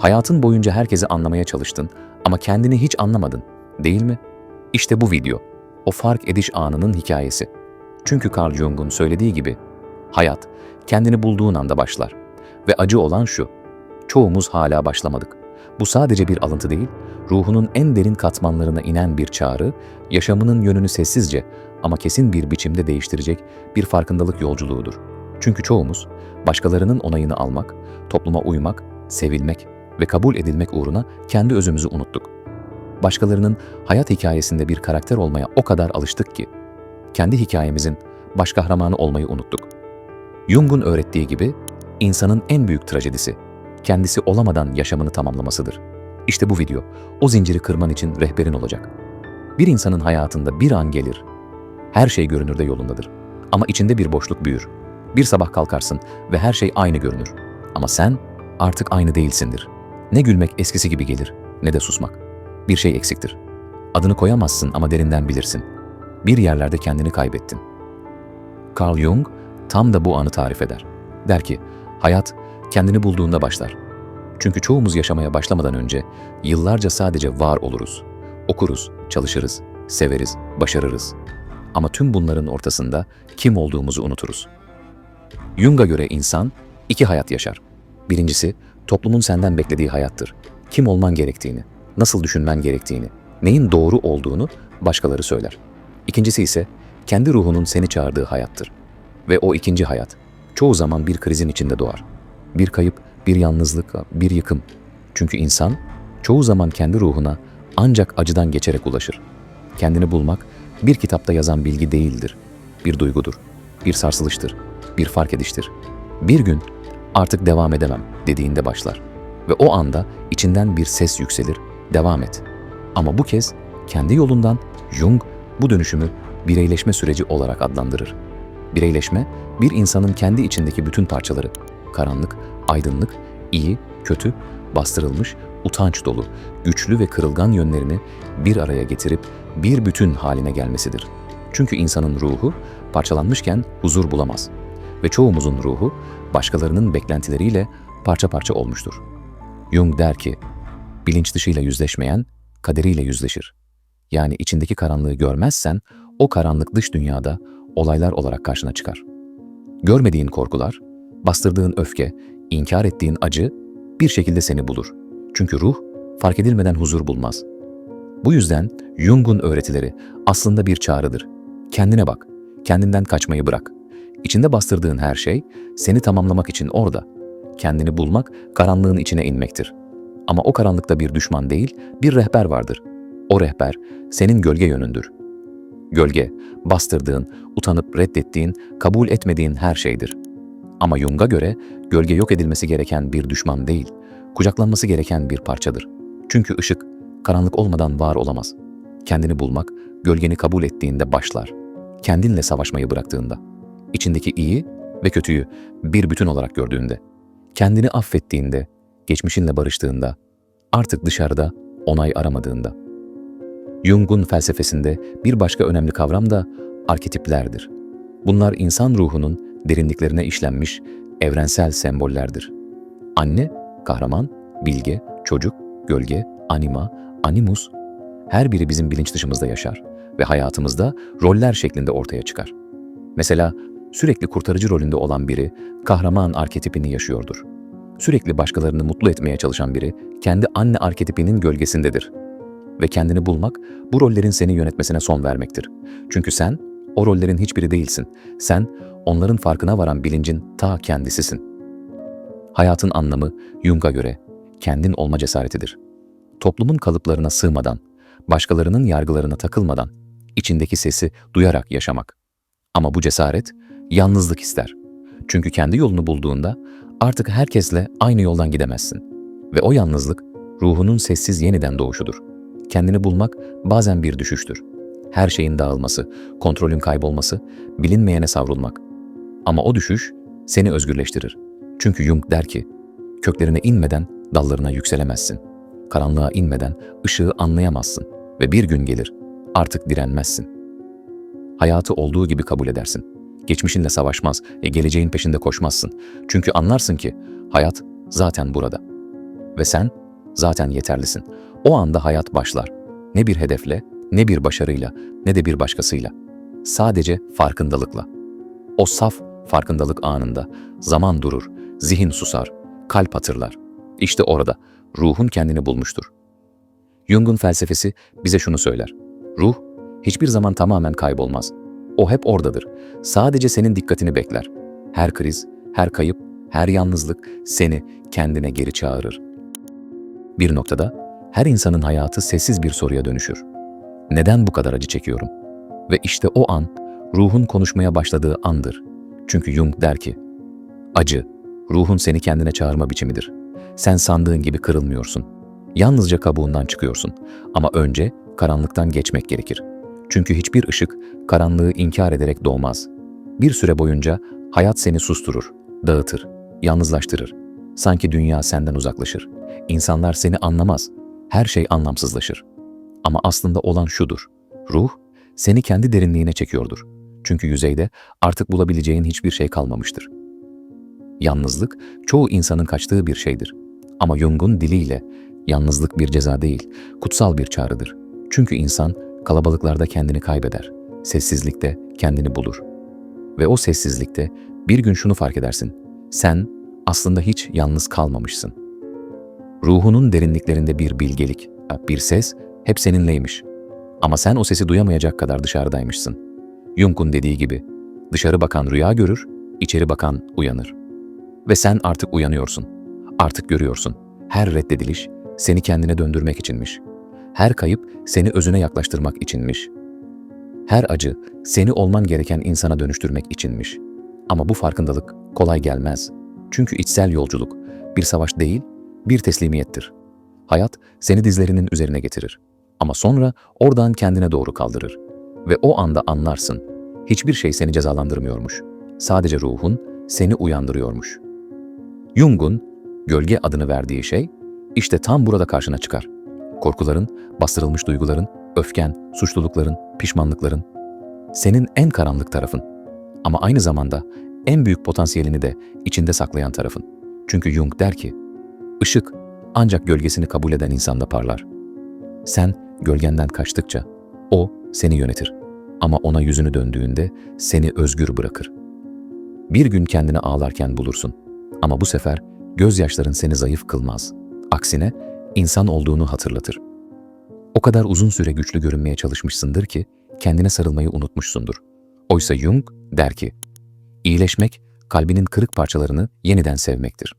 Hayatın boyunca herkesi anlamaya çalıştın ama kendini hiç anlamadın, değil mi? İşte bu video, o fark ediş anının hikayesi. Çünkü Carl Jung'un söylediği gibi, hayat kendini bulduğun anda başlar. Ve acı olan şu, çoğumuz hala başlamadık. Bu sadece bir alıntı değil, ruhunun en derin katmanlarına inen bir çağrı, yaşamının yönünü sessizce ama kesin bir biçimde değiştirecek bir farkındalık yolculuğudur. Çünkü çoğumuz başkalarının onayını almak, topluma uymak, sevilmek ve kabul edilmek uğruna kendi özümüzü unuttuk. Başkalarının hayat hikayesinde bir karakter olmaya o kadar alıştık ki kendi hikayemizin baş kahramanı olmayı unuttuk. Jung'un öğrettiği gibi insanın en büyük trajedisi kendisi olamadan yaşamını tamamlamasıdır. İşte bu video o zinciri kırman için rehberin olacak. Bir insanın hayatında bir an gelir. Her şey görünürde yolundadır. Ama içinde bir boşluk büyür. Bir sabah kalkarsın ve her şey aynı görünür. Ama sen artık aynı değilsindir. Ne gülmek eskisi gibi gelir ne de susmak. Bir şey eksiktir. Adını koyamazsın ama derinden bilirsin. Bir yerlerde kendini kaybettin. Carl Jung tam da bu anı tarif eder. Der ki, hayat kendini bulduğunda başlar. Çünkü çoğumuz yaşamaya başlamadan önce yıllarca sadece var oluruz. Okuruz, çalışırız, severiz, başarırız. Ama tüm bunların ortasında kim olduğumuzu unuturuz. Jung'a göre insan iki hayat yaşar. Birincisi, toplumun senden beklediği hayattır. Kim olman gerektiğini, nasıl düşünmen gerektiğini, neyin doğru olduğunu başkaları söyler. İkincisi ise kendi ruhunun seni çağırdığı hayattır. Ve o ikinci hayat çoğu zaman bir krizin içinde doğar. Bir kayıp, bir yalnızlık, bir yıkım. Çünkü insan çoğu zaman kendi ruhuna ancak acıdan geçerek ulaşır. Kendini bulmak bir kitapta yazan bilgi değildir. Bir duygudur, bir sarsılıştır, bir fark ediştir. Bir gün artık devam edemem dediğinde başlar. Ve o anda içinden bir ses yükselir, devam et. Ama bu kez kendi yolundan Jung bu dönüşümü bireyleşme süreci olarak adlandırır. Bireyleşme, bir insanın kendi içindeki bütün parçaları, karanlık, aydınlık, iyi, kötü, bastırılmış, utanç dolu, güçlü ve kırılgan yönlerini bir araya getirip bir bütün haline gelmesidir. Çünkü insanın ruhu parçalanmışken huzur bulamaz ve çoğumuzun ruhu başkalarının beklentileriyle parça parça olmuştur. Jung der ki, bilinç dışıyla yüzleşmeyen kaderiyle yüzleşir. Yani içindeki karanlığı görmezsen o karanlık dış dünyada olaylar olarak karşına çıkar. Görmediğin korkular, bastırdığın öfke, inkar ettiğin acı bir şekilde seni bulur. Çünkü ruh fark edilmeden huzur bulmaz. Bu yüzden Jung'un öğretileri aslında bir çağrıdır. Kendine bak, kendinden kaçmayı bırak. İçinde bastırdığın her şey seni tamamlamak için orada. Kendini bulmak karanlığın içine inmektir. Ama o karanlıkta bir düşman değil, bir rehber vardır. O rehber senin gölge yönündür. Gölge, bastırdığın, utanıp reddettiğin, kabul etmediğin her şeydir. Ama Jung'a göre gölge yok edilmesi gereken bir düşman değil, kucaklanması gereken bir parçadır. Çünkü ışık, karanlık olmadan var olamaz. Kendini bulmak, gölgeni kabul ettiğinde başlar. Kendinle savaşmayı bıraktığında. İçindeki iyi ve kötüyü bir bütün olarak gördüğünde. Kendini affettiğinde, geçmişinle barıştığında, artık dışarıda onay aramadığında. Jung'un felsefesinde bir başka önemli kavram da arketiplerdir. Bunlar insan ruhunun derinliklerine işlenmiş evrensel sembollerdir. Anne, kahraman, bilge, çocuk, gölge, anima, animus her biri bizim bilinç dışımızda yaşar ve hayatımızda roller şeklinde ortaya çıkar. Mesela sürekli kurtarıcı rolünde olan biri kahraman arketipini yaşıyordur. Sürekli başkalarını mutlu etmeye çalışan biri kendi anne arketipinin gölgesindedir. Ve kendini bulmak bu rollerin seni yönetmesine son vermektir. Çünkü sen o rollerin hiçbiri değilsin. Sen onların farkına varan bilincin ta kendisisin. Hayatın anlamı Jung'a göre kendin olma cesaretidir. Toplumun kalıplarına sığmadan, başkalarının yargılarına takılmadan, içindeki sesi duyarak yaşamak. Ama bu cesaret yalnızlık ister. Çünkü kendi yolunu bulduğunda artık herkesle aynı yoldan gidemezsin. Ve o yalnızlık ruhunun sessiz yeniden doğuşudur. Kendini bulmak bazen bir düşüştür. Her şeyin dağılması, kontrolün kaybolması, bilinmeyene savrulmak. Ama o düşüş seni özgürleştirir. Çünkü Jung der ki, köklerine inmeden dallarına yükselemezsin. Karanlığa inmeden ışığı anlayamazsın ve bir gün gelir, artık direnmezsin. Hayatı olduğu gibi kabul edersin. Geçmişinle savaşmaz ve geleceğin peşinde koşmazsın. Çünkü anlarsın ki hayat zaten burada. Ve sen zaten yeterlisin. O anda hayat başlar. Ne bir hedefle, ne bir başarıyla, ne de bir başkasıyla. Sadece farkındalıkla. O saf farkındalık anında zaman durur, zihin susar, kalp hatırlar. İşte orada ruhun kendini bulmuştur. Jung'un felsefesi bize şunu söyler. Ruh hiçbir zaman tamamen kaybolmaz. O hep oradadır. Sadece senin dikkatini bekler. Her kriz, her kayıp, her yalnızlık seni kendine geri çağırır. Bir noktada her insanın hayatı sessiz bir soruya dönüşür. Neden bu kadar acı çekiyorum? Ve işte o an ruhun konuşmaya başladığı andır. Çünkü Jung der ki, acı, ruhun seni kendine çağırma biçimidir. Sen sandığın gibi kırılmıyorsun. Yalnızca kabuğundan çıkıyorsun. Ama önce karanlıktan geçmek gerekir. Çünkü hiçbir ışık karanlığı inkar ederek doğmaz. Bir süre boyunca hayat seni susturur, dağıtır, yalnızlaştırır. Sanki dünya senden uzaklaşır. İnsanlar seni anlamaz. Her şey anlamsızlaşır. Ama aslında olan şudur. Ruh seni kendi derinliğine çekiyordur. Çünkü yüzeyde artık bulabileceğin hiçbir şey kalmamıştır. Yalnızlık çoğu insanın kaçtığı bir şeydir. Ama Jung'un diliyle yalnızlık bir ceza değil, kutsal bir çağrıdır. Çünkü insan kalabalıklarda kendini kaybeder, sessizlikte kendini bulur. Ve o sessizlikte bir gün şunu fark edersin. Sen aslında hiç yalnız kalmamışsın. Ruhunun derinliklerinde bir bilgelik, bir ses hep seninleymiş. Ama sen o sesi duyamayacak kadar dışarıdaymışsın. Jung'un dediği gibi, dışarı bakan rüya görür, içeri bakan uyanır. Ve sen artık uyanıyorsun. Artık görüyorsun. Her reddediliş seni kendine döndürmek içinmiş. Her kayıp seni özüne yaklaştırmak içinmiş. Her acı seni olman gereken insana dönüştürmek içinmiş. Ama bu farkındalık kolay gelmez. Çünkü içsel yolculuk bir savaş değil, bir teslimiyettir. Hayat seni dizlerinin üzerine getirir. Ama sonra oradan kendine doğru kaldırır. Ve o anda anlarsın. Hiçbir şey seni cezalandırmıyormuş. Sadece ruhun seni uyandırıyormuş. Jung'un gölge adını verdiği şey işte tam burada karşına çıkar. Korkuların, bastırılmış duyguların, öfken, suçlulukların, pişmanlıkların. Senin en karanlık tarafın. Ama aynı zamanda en büyük potansiyelini de içinde saklayan tarafın. Çünkü Jung der ki, ışık ancak gölgesini kabul eden insanda parlar. Sen gölgenden kaçtıkça o seni yönetir. Ama ona yüzünü döndüğünde seni özgür bırakır. Bir gün kendini ağlarken bulursun. Ama bu sefer gözyaşların seni zayıf kılmaz. Aksine insan olduğunu hatırlatır. O kadar uzun süre güçlü görünmeye çalışmışsındır ki kendine sarılmayı unutmuşsundur. Oysa Jung der ki, iyileşmek kalbinin kırık parçalarını yeniden sevmektir.